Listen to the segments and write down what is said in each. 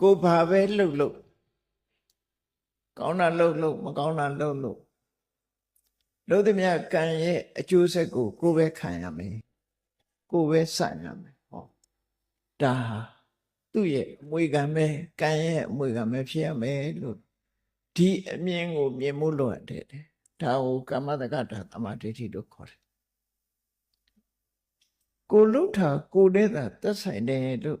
ကိုဘာပဲလှုပ်လှုပ်ကောင်းတာလှုပ်လှုပ်မကောင်းတာလှုပ်လှုပ်လို့သည်မြတ်ကံရဲ့အကျိုးဆက်ကိုကိုပဲခံရမယ်ကိုပဲဆိုင်ရမယ်ဟောဒါဟာသူ့ရဲ့အမွေခံပဲကံရဲ့အမွေခံပဲဖြစ်ရမယ်လို့ဒီအမြင်ကိုမြင်မှုလို့ရတယ်ဒါကိုကမ္မတက္ကတာသမာဓိဋ္ဌိလို့ခေါ်တယ်ကိုလှုပ်တာကိုတဲ့တာသက်ဆိုင်တယ်လို့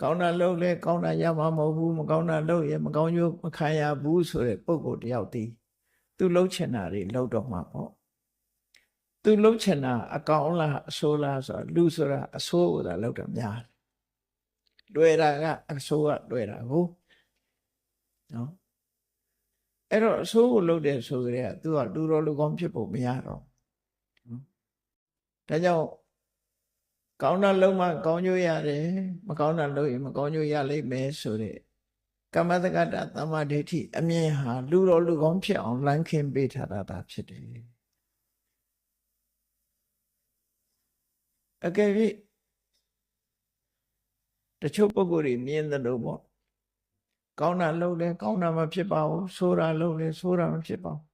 ကောင်းတာလုပ်လဲကောင်းတာရမှာမဟုတ်ဘူးမကောင်းတာလုပ်ရင်မကောင်းကျိုးမခံရဘူးဆိုတဲ့ပုံကိုတယောက်တည်းသူလှုပ်ချင်တာတွေလှုပ်တော့မှာပေါ့သူလှုပ်ချင်တာအကောင်လားအဆိုးလားဆိုတော့လူဆိုတာအဆိုးကိုသာလှုပ်တာများတယ်တွေ့တာကအဆိုးကတွေ့တာကိုနော်အဲ့တော့အဆိုးကိုလှုပ်တယ်ဆိုကြတဲ့ကသူကလူတော်လူကောင်းဖြစ်ဖို့မရတော့နော်ဒါကြောင့် ကောင်းတာလုံးမှကောင်းကျိုးရတယ်မကောင်းတာလုပ်ရင်မကောင်းကျိုးရလိမ့်မယ်ဆိုတဲ့ကမ္မတက္ကတာသမ္မာဒိဋ္ဌိအမြင်ဟာလူတော်လူကောင်းဖြစ်အောင်လမ်းခင်းပေးထားတာသာဖြစ်တယ်အကယ်၍တချို့ပုဂ္ဂိုလ်တွေမြင်တယ်လို့ပေါ့ကောင်းတာလုပ်တယ်ကောင်းတာမဖြစ်ပါဘူးဆိုးတာလုပ်တယ်ဆိုးတာမဖြစ်ပါဘူး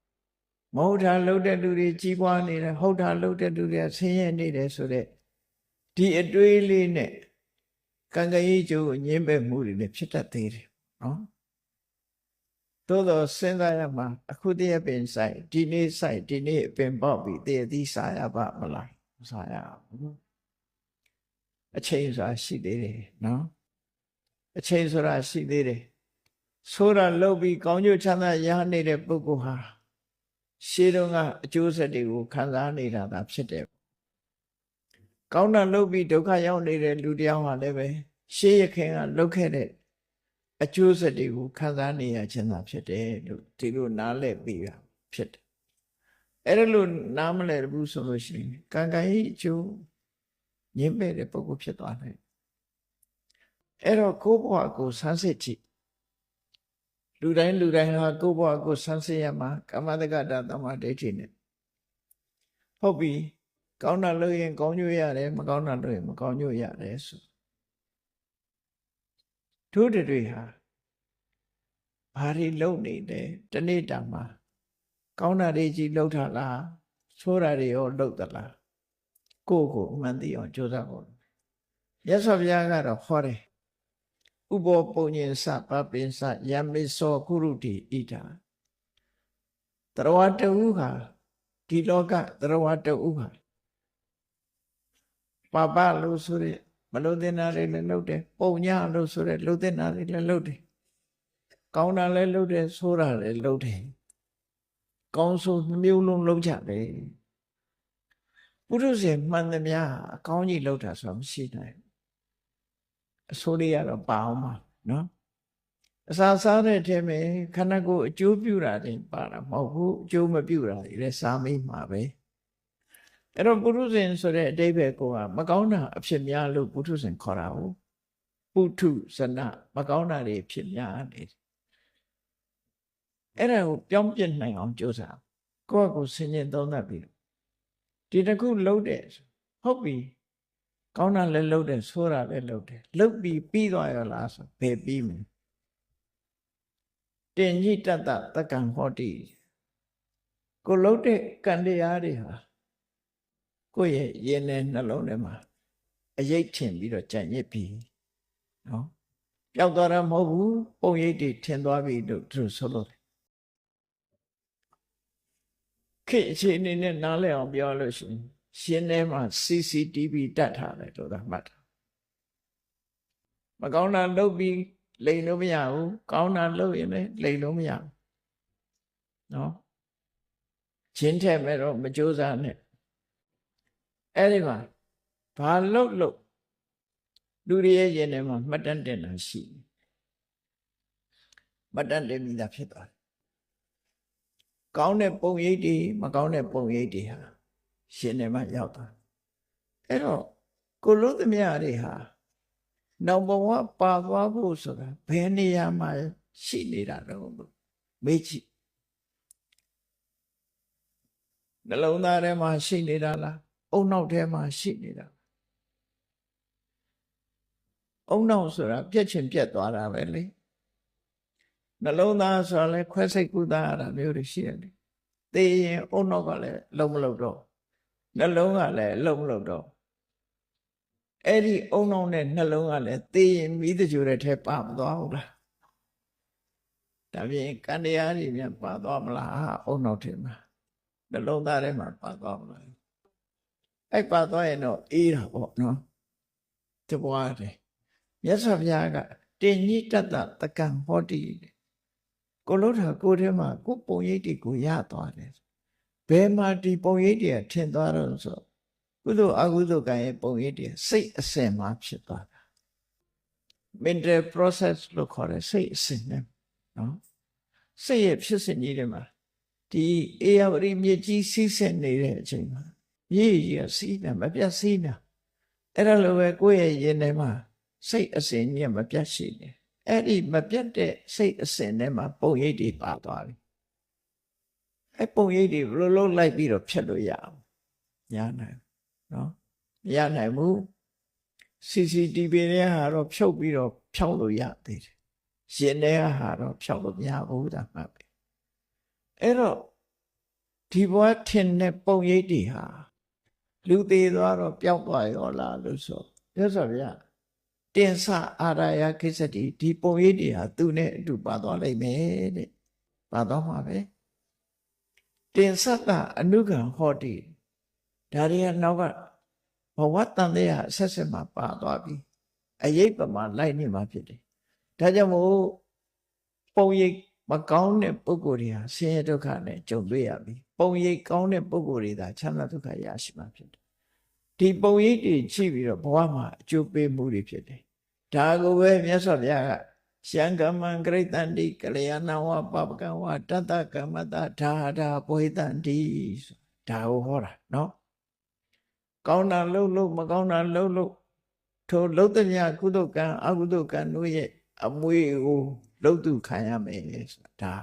မဟုတ်တာလုပ်တဲ့လူတွေကြီးပွားနေတယ်ဟုတ်တာလုပ်တဲ့လူတွေကဆင်းရဲနေတယ်ဆိုတဲ့ ဒီအတွေးလေးနဲ့ကံကရေးကျိုးကိုညင်းပယ်မှုတွေလည်းဖြစ်တတ်သေးတယ်နော်သို့တော့စဉ်းစားရမှာအခုတည်းပင်ဆိုင်ဒီနေ့ဆိုင်ဒီနေ့ပင်ပေါက်ပြီးတည်းသီးစားရပါမလားမစားရဘူးအချိန်ဆိုတာရှိသေးတယ်နော်အချိန်ဆိုတာရှိသေးတယ်ဆိုတာလှုပ်ပြီးကောင်းကျိုးချမ်းသာရနေတဲ့ပုဂ္ဂိုလ်ဟာရှေးတုန်းကအကျိုးဆက်တွေကိုခံစားနေတာသာဖြစ်တယ် ကောင်းတာလုပ်ပြီးဒုက္ခရောက်နေတဲ့လူတယောက်ဟာလည်းပဲရှေးရခင်ကလုပ်ခဲ့တဲ့အကျိုးဆက်တွေကိုခံစားနေရခြင်းသာဖြစ်တယ်လို့ဒီလိုနားလည်ပြီးတာဖြစ်တယ်အဲ့ဒါလို့နားမလည်ဘူးဆိုလို့ရှိရင်ကံကံဤအကျိုးညင်းမဲ့တဲ့ပုဂ္ဂိုလ်ဖြစ်သွားတယ်အဲ့တော့ကိုယ့်ဘဝကိုဆန်းစစ်ကြည့်လူတိုင်းလူတိုင်းဟာကိုယ့်ဘဝကိုဆန်းစစ်ရမှာကမ္မတက္ကတာသမာဓိဋ္ဌိနဲ့ဟုတ်ပြီ ကောင်းတာလုပ်ရင်ကောင်းကျိုးရတယ်မကောင်းတာလုပ်ရင်မကောင်းကျိုးရတယ်ဆိုတို့တွေဟာဘာတွေလုပ်နေတယ်တနေ့တာမှာကောင်းတာတွေကြီးလုပ်တာလားဆိုးတာတွေရောလုပ်သလားကိုယ့်ကိုအမှန်သိအောင်ကြိုးစားဖို့မြတ်စွာဘုရားကတော့ဟောတယ်ဥပောပုံညင်စပပင်စယမေသောကုရုတိဣဒာတရဝတဝုဟာဒီလောကတရဝတဝုဟာ ပပလို့ဆိုရမလို့တင်တာတွေလည်းလုပ်တယ်ပုံညလို့ဆိုရလို့တင်တာတွေလည်းလုပ်တယ်ကောင်းတာလည်းလုပ်တယ်ဆိုးတာလည်းလုပ်တယ်ကောင်းဆိုးမျိုးလုံးလုပ်ကြတယ်ပုရုဇဉ်မှန်သမျှအကောင်းကြီးလုပ်တာဆိုတာမရှိနိုင်အဆိုးလေးကတော့ပါအောင်ပါနော်အစာစားတဲ့အထက်မှာခန္ဓာကိုယ်အကျိုးပြုတာတင်ပါတာမဟုတ်ဘူးအကျိုးမပြုတာတွေလည်းစားမိမှာပဲ အဲ့တော့ပုထုဇဉ်ဆိုတဲ့အတိပ္ပယ်ကိုကမကောင်းတာအဖြစ်များလို့ပုထုဇဉ်ခေါ်တာဟုတ်ပုထုဇနမကောင်းတာတွေဖြစ်များနေတယ်အဲ့ဒါကိုပြောင်းပြနိုင်အောင်ကြိုးစားကိုယ့်အကိုဆင်ញင်သုံးသပ်ပြီးဒီတစ်ခုလှုပ်တယ်ဟုတ်ပြီကောင်းတာလည်းလှုပ်တယ်ဆိုးတာလည်းလှုပ်တယ်လှုပ်ပြီးပြီးသွားရလားဆိုဘယ်ပြီးမလဲတင်ညိတတ္တတက္ကံဟောတိကိုလှုပ်တဲ့ကံတရားတွေဟာ ကိုယ့်ရဲ့ရင်ထဲနှလုံးထဲမှာအယိတ်ထင်ပြီးတော့ကြံ့ရစ်ပြီနော်ပျောက်သွားတာမဟုတ်ဘူးပုံရိပ်တွေထင်သွားပြီလို့သူဆိုလို့ခေတ်အခြေအနေနဲ့နားလည်အောင်ပြောလို့ရှိရင်ရှင်ထဲမှာ CCTV တက်ထားတယ်လို့သာမှတ်တာမကောင်းတာလုပ်ပြီးလိန်လို့မရဘူးကောင်းတာလုပ်ရင်လည်းလိန်လို့မရဘူးနော်ချင်းထက်မဲ့တော့မကြိုးစားနဲ့ အဲ့ဒီမှာဘာလုတ်လို့လူတွေရဲ့ရင်ထဲမှာမှတ်တမ်းတင်တာရှိတယ်မှတ်တမ်းတင်ပြီးသားဖြစ်သွားတယ်ကောင်းတဲ့ပုံရိပ်တွေမကောင်းတဲ့ပုံရိပ်တွေဟာရှင်နေမှရောက်သွားအဲ့တော့ကိုလို့သမျှတွေဟာနောက်ဘဝပါသွားဖို့ဆိုတာဘယ်နေရာမှာရှိနေတာတော့လို့မေးကြည့်နှလုံးသားထဲမှာရှိနေတာလား အုံနောက်ထဲမှာရှိနေတာလားအုံနောက်ဆိုတာပြက်ချင်ပြက်သွားတာပဲလေနှလုံးသားဆိုတာလဲခွဲစိတ်ကူးသားရတာမျိုးတွေရှိတယ်လေသိရင်အုံနောက်ကလည်းလုံးမလုံးတော့နှလုံးကလည်းလုံးမလုံးတော့အဲ့ဒီအုံနောက်နဲ့နှလုံးကလည်းသိရင်မိတကြိုတဲ့ထဲပါမသွားဘူးလားဒါပြင်ကံတရားတွေမြန်ပါသွားမလားအုံနောက်ထဲမှာနှလုံးသားထဲမှာပါသွားမလား အဲ့ပါသွားရင်တော့အေးတာပေါ့နော်တပွားတယ်မြတ်စွာဘုရားကတင်ညိတတ္တတကံဟောတိတဲ့ကိုလို့တာကိုယ်ထဲမှာကိုယ်ပုံရိပ်တွေကိုရသွားတယ်ဘယ်မှာဒီပုံရိပ်တွေကထင်သွားတော့ဆိုကုသိုလ်အကုသိုလ်ကံရဲ့ပုံရိပ်တွေစိတ်အစဉ်မှာဖြစ်သွားတာ mental process လို့ခေါ်တဲ့စိတ်အစဉ်နဲ့နော်စိတ်ရဲ့ဖြစ်စဉ်ကြီးတွေမှာဒီအေယဝရီမြေကြီးစီးဆင်းနေတဲ့အချိန်မှာ မြေကြီးကစီးနေမပြတ်စီးနေအဲ့ဒါလိုပဲကိုယ့်ရဲ့ရင်ထဲမှာစိတ်အစဉ်ကြီးကမပြတ်ရှိနေအဲ့ဒီမပြတ်တဲ့စိတ်အစဉ်ထဲမှာပုံရိပ်တွေပါသွားပြီအဲ့ပုံရိပ်တွေဘယ်လိုလုပ်လိုက်ပြီးတော့ဖြတ်လို့ရအောင်ညာနိုင်နော်မရနိုင်ဘူး CCTV နဲ့ဟာတော့ဖြုတ်ပြီးတော့ဖြောင်းလို့ရသေးတယ်ရှင်တဲ့ဟာတော့ဖြောင်းလို့မရဘူးဒါမှပဲအဲ့တော့ဒီဘဝထင်တဲ့ပုံရိပ်တွေဟာ လူသေးသွားတော့ပျောက်သွားရောလားလို့ဆိုရသော်ဗျာတင်ဆအာရယခိစ္စတိဒီပုံရိပ်တွေဟာသူနဲ့အတူပါသွားလိမ့်မယ်တဲ့ပါသွားမှာပဲတင်ဆတာအနုကံဟောတိဒါတွေကနောက်ကဘဝတန်တဲ့အဆက်ဆက်မှာပါသွားပြီအရေးပမာလိုက်နေမှာဖြစ်တယ်ဒါကြောင့်မို့ပုံရိပ် မကောင်းတဲ့ပုဂ္ဂိုလ်တွေဟာဆင်းရဲဒုက္ခနဲ့ကြုံတွေ့ရပြီပုံရိပ်ကောင်းတဲ့ပုဂ္ဂိုလ်တွေသာချမ်းသာဒုက္ခရရှိမှာဖြစ်တယ်ဒီပုံရိပ်တွေကြည့်ပြီးတော့ဘဝမှာအကျိုးပေးမှုတွေဖြစ်တယ်ဒါကိုပဲမြတ်စွာဘုရားကရှံကမံဂရိတန္တိကလျာဏဝပပကဝတတ္တကမ္မတဒါဒါပွေတန္တိဒါကိုဟောတာနော်ကောင်းတာလှုပ်လှုပ်မကောင်းတာလှုပ်လှုပ်ထိုလှုပ်တဲ့မြကုသိုလ်ကံအကုသိုလ်ကံတို့ရဲ့ အမွေကိုလှုပ်သူခံရမယ်ဆိုတာဒါ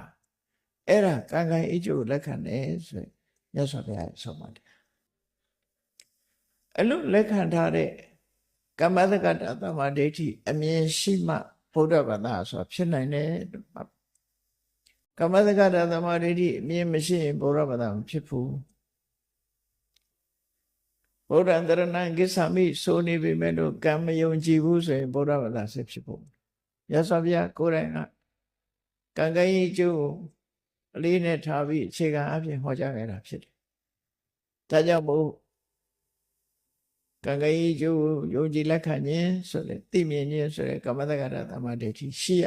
အဲ့ဒါကံကံအကျိုးလက်ခံတယ်ဆိုရင်မြတ်စွာဘုရားဆုံးမတယ်အဲ့လိုလက်ခံထားတဲ့ကမ္မတက္ကတသမ္မာဒိဋ္ဌိအမြင်ရှိမှဘုဒ္ဓဘာသာဆိုတာဖြစ်နိုင်တယ်ကမ္မတက္ကတသမ္မာဒိဋ္ဌိအမြင်မရှိရင်ဘုရားဘာသာမဖြစ်ဘူးဗုဒ္ဓံတရဏံကိစ္ဆာမိဆိုနေပြီမဲ့လို့ကံမယုံကြည်ဘူးဆိုရင်ဗုဒ္ဓဘာသာဆက်ဖြစ်ဖို့ ရသော်ဗျာကိုယ်တိုင်ကကံကံကြီးကျိုးအလေးနဲ့ထားပြီးအခြေခံအဖြစ်ဟောကြားခဲ့တာဖြစ်တယ်။ဒါကြောင့်မို့ကံကံကြီးကျိုးယုံကြည်လက်ခံခြင်းဆိုတဲ့သိမြင်ခြင်းဆိုတဲ့ကမ္မတက္ကရသမ္မာဒိဋ္ဌိရှိရ